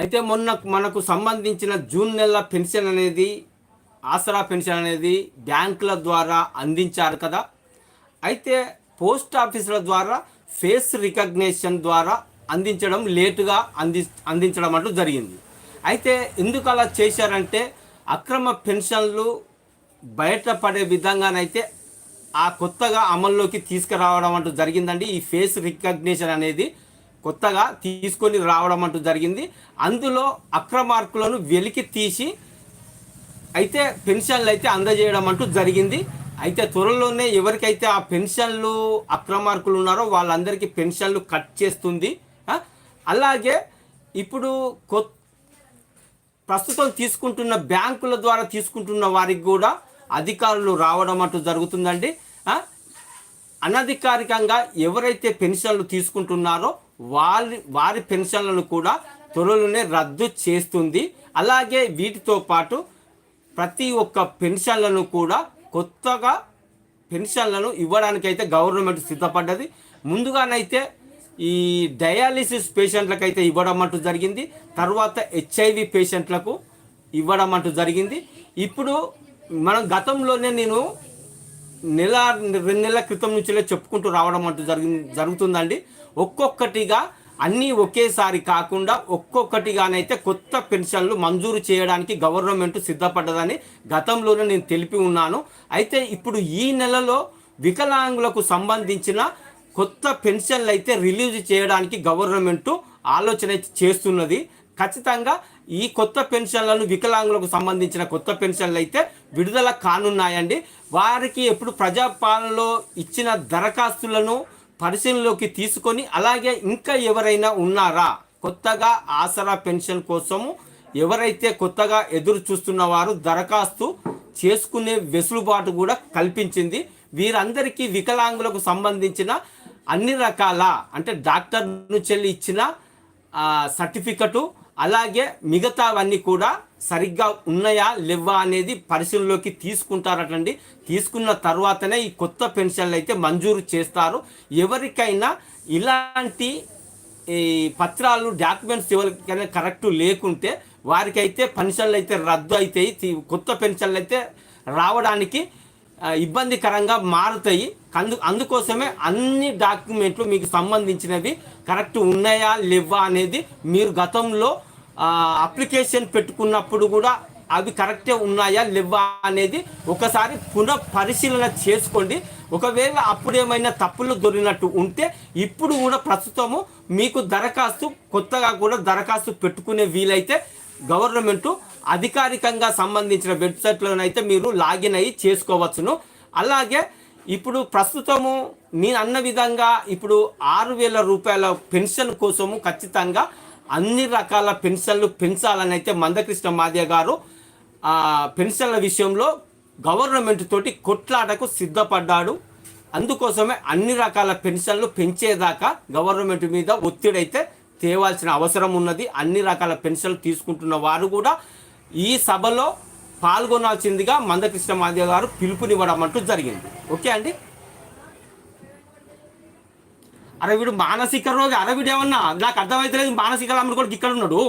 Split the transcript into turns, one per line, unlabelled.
అయితే మొన్న మనకు సంబంధించిన జూన్ నెల పెన్షన్ అనేది ఆసరా పెన్షన్ అనేది బ్యాంకుల ద్వారా అందించారు కదా. అయితే పోస్ట్ ఆఫీసుల ద్వారా ఫేస్ రికగ్నేషన్ ద్వారా అందించడం లేటుగా అంది అందించడం అంటూ జరిగింది. అయితే ఎందుకు అలా చేశారంటే అక్రమ పెన్షన్లు బయటపడే విధంగానైతే ఆ కొత్తగా అమల్లోకి తీసుకురావడం అంటూ జరిగిందండి. ఈ ఫేస్ రికగ్నిషన్ అనేది కొత్తగా తీసుకొని రావడం అంటూ జరిగింది. అందులో అక్రమార్కులను వెలికి తీసి అయితే పెన్షన్లు అయితే అందజేయడం అంటూ జరిగింది. అయితే త్వరలోనే ఎవరికైతే ఆ పెన్షన్లు అక్రమార్కులు ఉన్నారో వాళ్ళందరికీ పెన్షన్లు కట్ చేస్తుంది. అలాగే ఇప్పుడు కొత్త ప్రస్తుతం తీసుకుంటున్న బ్యాంకుల ద్వారా తీసుకుంటున్న వారికి కూడా అధికారులు రావడం అంటూ జరుగుతుందండి. అనధికారికంగా ఎవరైతే పెన్షన్లు తీసుకుంటున్నారో వారి వారి పెన్షన్లను కూడా త్వరలోనే రద్దు చేస్తుంది. అలాగే వీటితో పాటు ప్రతి ఒక్క పెన్షన్లను కూడా కొత్తగా పెన్షన్లను ఇవ్వడానికైతే గవర్నమెంట్ సిద్ధపడ్డది. ముందుగానైతే ఈ డయాలిసిస్ పేషెంట్లకు అయితే ఇవ్వడం అంటూ జరిగింది. తర్వాత హెచ్ఐవి పేషెంట్లకు ఇవ్వడం అంటూ జరిగింది. ఇప్పుడు మనం గతంలోనే నేను నెల రెండు నెలల క్రితం నుంచిలే చెప్పుకుంటూ రావడం అంటూ జరిగి జరుగుతుందండి. ఒక్కొక్కటిగా అన్నీ ఒకేసారి కాకుండా ఒక్కొక్కటిగానైతే కొత్త పెన్షన్లు మంజూరు చేయడానికి గవర్నమెంట్ సిద్ధపడ్డదని గతంలోనే నేను తెలిపి ఉన్నాను. అయితే ఇప్పుడు ఈ నెలలో వికలాంగులకు సంబంధించిన కొత్త పెన్షన్లు అయితే రిలీజ్ చేయడానికి గవర్నమెంట్ ఆలోచన చేస్తున్నది. ఖచ్చితంగా ఈ కొత్త పెన్షన్లను వికలాంగులకు సంబంధించిన కొత్త పెన్షన్లు అయితే విడుదల కానున్నాయండి. వారికి ఎప్పుడు ప్రజాపాలనలో ఇచ్చిన దరఖాస్తులను పరిశీలనలోకి తీసుకొని అలాగే ఇంకా ఎవరైనా ఉన్నారా? కొత్తగా ఆసరా పెన్షన్ కోసము ఎవరైతే కొత్తగా ఎదురు చూస్తున్న వారు దరఖాస్తు చేసుకునే వెసులుబాటు కూడా కల్పించింది. వీరందరికీ వికలాంగులకు సంబంధించిన అన్ని రకాల అంటే డాక్టర్ నుంచి ఇచ్చిన ఆ, సర్టిఫికెటు అలాగే మిగతావన్నీ కూడా సరిగ్గా ఉన్నాయా లేవా అనేది పరిశీలనలోకి తీసుకుంటారటండి. తీసుకున్న తర్వాతనే ఈ కొత్త పెన్షన్లు అయితే మంజూరు చేస్తారు. ఎవరికైనా ఇలాంటి ఈ పత్రాలు డాక్యుమెంట్స్ ఎవరికైనా కరెక్ట్ లేకుంటే వారికైతే పెన్షన్లు అయితే రద్దు అవుతాయి కొత్త పెన్షన్లు అయితే రావడానికి ఇబ్బందికరంగా మారుతాయి. అందు అందుకోసమే అన్ని డాక్యుమెంట్లు మీకు సంబంధించినవి కరెక్ట్ ఉన్నాయా లేవా అనేది మీరు గతంలో అప్లికేషన్ పెట్టుకున్నప్పుడు కూడా అవి కరెక్టే ఉన్నాయా లేవా అనేది ఒకసారి పునః పరిశీలన చేసుకోండి. ఒకవేళ అప్పుడు ఏమైనా తప్పులు దొరికినట్టు ఉంటే ఇప్పుడు కూడా ప్రస్తుతము మీకు దరఖాస్తు కొత్తగా కూడా దరఖాస్తు పెట్టుకునే వీలైతే గవర్నమెంట్ అధికారికంగా సంబంధించిన వెబ్సైట్లోనైతే మీరు లాగిన్ అయ్యి చేసుకోవచ్చును. అలాగే ఇప్పుడు ప్రస్తుతము నేను అన్న విధంగా ఇప్పుడు ఆరు వేల రూపాయల పెన్షన్ కోసము ఖచ్చితంగా అన్ని రకాల పెన్షన్లు పెంచాలని అయితే మందకృష్ణ మాదియ గారు పెన్షన్ల విషయంలో గవర్నమెంట్ తోటి కొట్లాటకు సిద్ధపడ్డాడు. అందుకోసమే అన్ని రకాల పెన్షన్లు పెంచేదాకా గవర్నమెంట్ మీద ఒత్తిడి అయితే తేవాల్సిన అవసరం ఉన్నది. అన్ని రకాల పెన్షన్లు తీసుకుంటున్న వారు కూడా ఈ సభలో పాల్గొనాల్సిందిగా మందకృష్ణ మాదిగ గారు పిలుపునివ్వడం అంటూ జరిగింది. ఓకే అండి? అరే వీడు మానసిక రోగి అరే వీడు ఏమన్నా నాకు అర్థమైతే లేదు మానసిక రాముడు కూడా ఇక్కడ ఉన్నాడు